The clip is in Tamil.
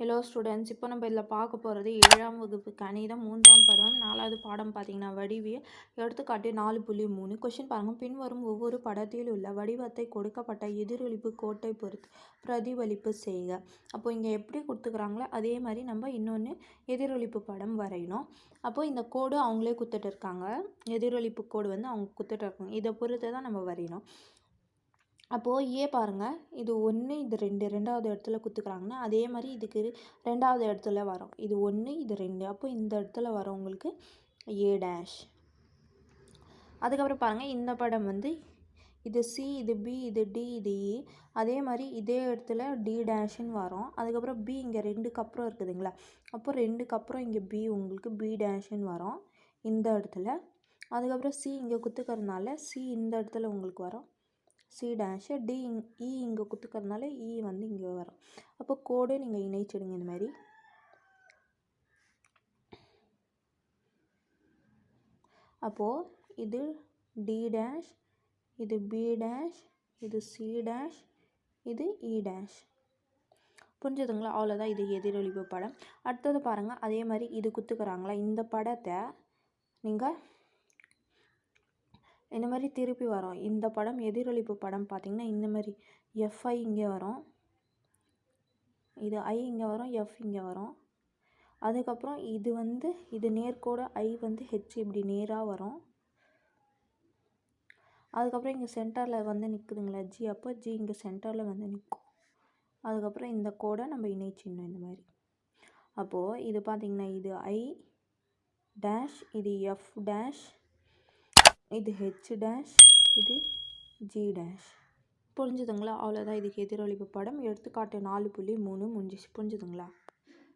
ஹலோ ஸ்டூடெண்ட்ஸ் இப்போ நம்ம இதில் பார்க்க போகிறது ஏழாம் வகுப்பு கணிதம் மூன்றாம் பருவம் நாலாவது பாடம் பார்த்தீங்கன்னா வடிவியல். எடுத்துக்காட்டு நாலு புள்ளி மூணு. கொஷின் பாருங்கள் பின்வரும் ஒவ்வொரு படத்தில் உள்ள வடிவத்தை கொடுக்கப்பட்ட எதிரொலிப்பு கோட்டை பொறுத்து பிரதிபலிப்பு செய்க. அப்போ இங்கே எப்படி கொடுத்துக்கிறாங்களோ அதே மாதிரி நம்ம இன்னொன்று எதிரொலிப்பு படம் வரையணும். அப்போது இந்த கோடு அவங்களே குத்துட்டு இருக்காங்க. எதிரொலிப்பு கோடு வந்து அவங்க குத்துட்டு இருக்காங்க. இதை பொறுத்து தான் நம்ம வரையணும். அப்போது ஏ பாருங்கள் இது ஒன்று இது ரெண்டு ரெண்டாவது இடத்துல குத்துக்கிறாங்கன்னா அதே மாதிரி இதுக்கு ரெண்டாவது இடத்துல வரும். இது ஒன்று இது ரெண்டு. அப்போ இந்த இடத்துல வரும் உங்களுக்கு ஏ டேஷ் அதுக்கப்புறம் பாருங்கள் இந்த படம் வந்து இது சி இது பி இது டி இது இ அதே மாதிரி இதே இடத்துல டி டேஷுன்னு வரும். அதுக்கப்புறம் பி இங்கே ரெண்டுக்கு அப்புறம் இருக்குதுங்களா? அப்போ ரெண்டுக்கு அப்புறம் இங்கே பி உங்களுக்கு பி டேஷுன்னு வரும். இந்த இடத்துல. அதுக்கப்புறம் சி இங்கே குத்துக்கிறதுனால சி இந்த இடத்துல உங்களுக்கு வரும். சி டேஷு டி இங் இ இங்கே குத்துக்கிறதுனால இ வந்து இங்கே வரும். அப்போ கோடு நீங்கள் இணைச்சிடுங்க இந்த மாதிரி. அப்போது இது டி டேஷ் இது பி டேஷ் இது சி டேஷ் இது இ டேஷ். புரிஞ்சதுங்களா? அவ்வளோதான் இது எதிரொலிப்பு படம். அடுத்தது பாருங்கள் அதே மாதிரி இது குத்துக்கிறாங்களா? இந்த படத்தை நீங்கள் இந்த மாதிரி திருப்பி வரும். இந்த படம் எதிரொலிப்பு படம் பார்த்திங்கன்னா இந்த மாதிரி எஃப்ஐ இங்கே வரும். இது ஐ இங்கே வரும் எஃப் இங்கே வரும். அதுக்கப்புறம் இது வந்து இது நேர்கோடு ஐ வந்து ஹெச் இப்படி நேராக வரும். அதுக்கப்புறம் இங்கே சென்டரில் வந்து நிற்குதுங்களா ஜி அப்போ ஜி இங்கே சென்டரில் வந்து நிற்கும் அதுக்கப்புறம் இந்த கோடை நம்ம இணைச்சிடணும் இந்த மாதிரி. அப்போது இது பார்த்திங்கன்னா இது ஐ டேஷ் இது எஃப் டேஷ் இது ஹெச் டேஷ் இது ஜி டேஷ் புரிஞ்சுதுங்களா? அவ்வளோதான் இதுக்கு எதிரொலிப்பு படம். எடுத்துக்காட்டு நாலு புள்ளி மூணு முடிஞ்சிச்சு. புரிஞ்சுதுங்களா?